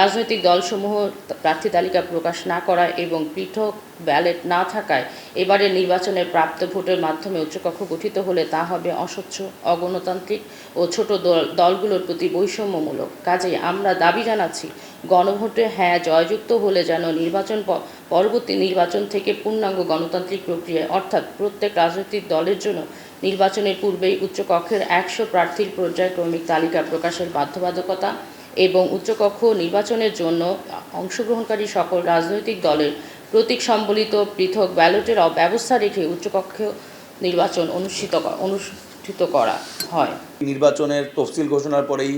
রাজনৈতিক দলসমূহ প্রার্থী তালিকা প্রকাশ না করা এবং পৃথক ব্যালট না থাকায় এবারের নির্বাচনে প্রাপ্ত ভোটের মাধ্যমে উচ্চকক্ষ গঠিত হলে তা হবে অস্বচ্ছ, অগণতান্ত্রিক ও ছোট দল, দলগুলোর প্রতি বৈষম্যমূলক। কাজেই আমরা দাবি জানাচ্ছি, গণভোটে হ্যাঁ জয়যুক্ত হলে যেন নির্বাচন পরবর্তী নির্বাচন থেকে পূর্ণাঙ্গ গণতান্ত্রিক প্রক্রিয়ায়, অর্থাৎ প্রত্যেক রাজনৈতিক দলের জন্য নির্বাচনের পূর্বেই উচ্চকক্ষের একশো প্রার্থীর পর্যায়ক্রমিক তালিকা প্রকাশের বাধ্যবাধকতা এবং উচ্চকক্ষ নির্বাচনের জন্য অংশগ্রহণকারী সকল রাজনৈতিক দলের প্রতীক সম্বলিত পৃথক ব্যালটের ব্যবস্থা রেখে উচ্চকক্ষ নির্বাচন অনুষ্ঠিত অনুষ্ঠিত করা হয়। নির্বাচনের তফসিল ঘোষণার পরেই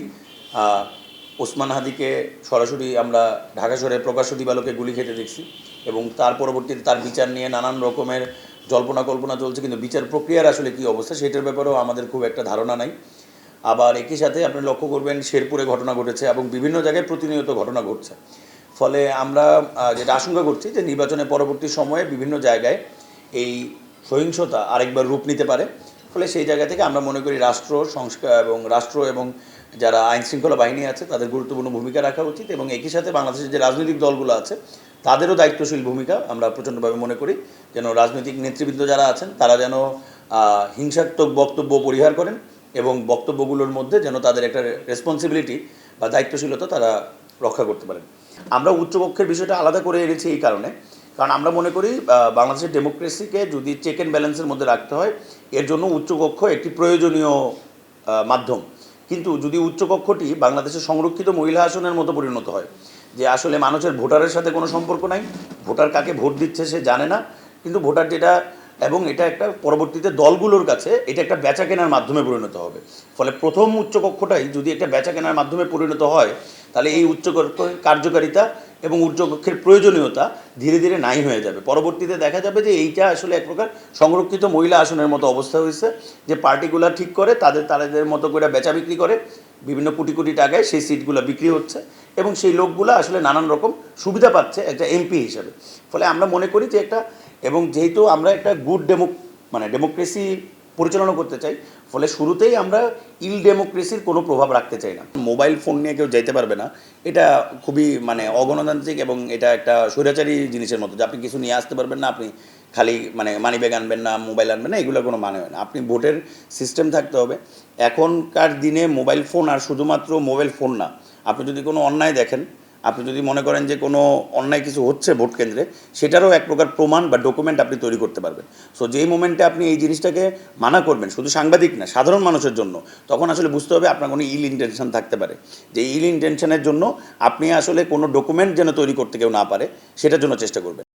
ওসমান হাদিকে সরাসরি আমরা ঢাকা শহরে প্রকাশ্য দিবালোকে গুলি খেতে দেখছি এবং তার পরবর্তীতে তার বিচার নিয়ে নানান রকমের জল্পনা কল্পনা চলছে, কিন্তু বিচার প্রক্রিয়ার আসলে কী অবস্থা সেটার ব্যাপারেও আমাদের খুব একটা ধারণা নাই। আবার একই সাথে আপনি লক্ষ্য করবেন শেরপুরে ঘটনা ঘটেছে এবং বিভিন্ন জায়গায় প্রতিনিয়ত ঘটনা ঘটছে। ফলে আমরা যেটা আশঙ্কা করছি যে নির্বাচনের পরবর্তী সময়ে বিভিন্ন জায়গায় এই সহিংসতা আরেকবার রূপ নিতে পারে। ফলে সেই জায়গা থেকে আমরা মনে করি রাষ্ট্র সংস্কার এবং রাষ্ট্র এবং যারা আইন শৃঙ্খলা বাহিনী আছে, তাদের গুরুত্বপূর্ণ ভূমিকা রাখা উচিত এবং একই সাথে বাংলাদেশের যে রাজনৈতিক দলগুলো আছে, তাদেরও দায়িত্বশীল ভূমিকা আমরা প্রচণ্ডভাবে মনে করি। যেন রাজনৈতিক নেতৃবৃন্দ যারা আছেন, তারা যেন হিংসাত্মক বক্তব্য পরিহার করেন। এবং বক্তব্যগুলোর মধ্যে যেন তাদের একটা রেসপন্সিবিলিটি বা দায়িত্বশীলতা তারা রক্ষা করতে পারেন। আমরা উচ্চপক্ষের বিষয়টা আলাদা করে এনেছি এই কারণে। কারণ আমরা মনে করি বাংলাদেশের ডেমোক্রেসিকে যদি চেক অ্যান্ড ব্যালেন্সের মধ্যে রাখতে হয়, এর জন্য উচ্চকক্ষ একটি প্রয়োজনীয় মাধ্যম। কিন্তু যদি উচ্চকক্ষটি বাংলাদেশের সংরক্ষিত মহিলা আসনের মতো পরিণত হয়, যে আসলে মানুষের ভোটারের সাথে কোনো সম্পর্ক নাই, ভোটার কাকে ভোট দিচ্ছে সে জানে না, কিন্তু ভোটার যেটা এবং এটা একটা পরবর্তীতে দলগুলোর কাছে এটা একটা বেচা কেনার মাধ্যমে পরিণত হবে। ফলে প্রথম উচ্চকক্ষটাই যদি একটা বেচা কেনার মাধ্যমে পরিণত হয়, তাহলে এই উচ্চকক্ষের কার্যকারিতা এবং উচ্চকক্ষের প্রয়োজনীয়তা ধীরে ধীরে নাই হয়ে যাবে। পরবর্তীতে দেখা যাবে যে এইটা আসলে এক প্রকার সংরক্ষিত মহিলা আসনের মতো অবস্থা হয়েছে, যে পার্টিগুলো ঠিক করে, তাদের তাদের মতো করে বেচা বিক্রি করে বিভিন্ন কোটি কোটি টাকায় সেই সিটগুলো বিক্রি হচ্ছে এবং সেই লোকগুলো আসলে নানান রকম সুবিধা পাচ্ছে একটা এমপি হিসাবে। ফলে আমরা মনে করি যে একটা, এবং যেহেতু আমরা একটা গুড ডেমো মানে ডেমোক্রেসি পরিচালনা করতে চাই, ফলে শুরুতেই আমরা ইল ডেমোক্রেসির কোনো প্রভাব রাখতে চাই না। মোবাইল ফোন নিয়ে কেউ যেতে পারবে না। এটা খুবই মানে অগণতান্ত্রিক এবং এটা একটা স্বৈরাচারী জিনিসের মতো যে আপনি কিছু নিয়ে আসতে পারবেন না, আপনি খালি মানে মানি ব্যাগ আনবেন না মোবাইল আনবেন না, এগুলোর কোনো মানে হয় না। আপনি ভোটের সিস্টেম থাকতে হবে। এখনকার দিনে মোবাইল ফোন আর শুধুমাত্র মোবাইল ফোন না, আপনি যদি কোনো অন্যায় দেখেন আপনি যদি মনে করেন যে কোনো অন্যায় কিছু হচ্ছে ভোট কেন্দ্রে, সেটারও এক প্রকার প্রমাণ বা ডকুমেন্ট আপনি তৈরি করতে পারবেন। সো যেই মোমেন্টে আপনি এই জিনিসটাকে মানা করবেন, শুধু সাংবাদিক না, সাধারণ মানুষের জন্য, তখন আসলে বুঝতে হবে আপনার কোনো ইল ইন্টেনশন থাকতে পারে। যে ইল ইন্টেনশনের জন্য আপনি আসলে কোনো ডকুমেন্ট যেন তৈরি করতে কেউ না পারে, সেটার জন্য চেষ্টা করবেন।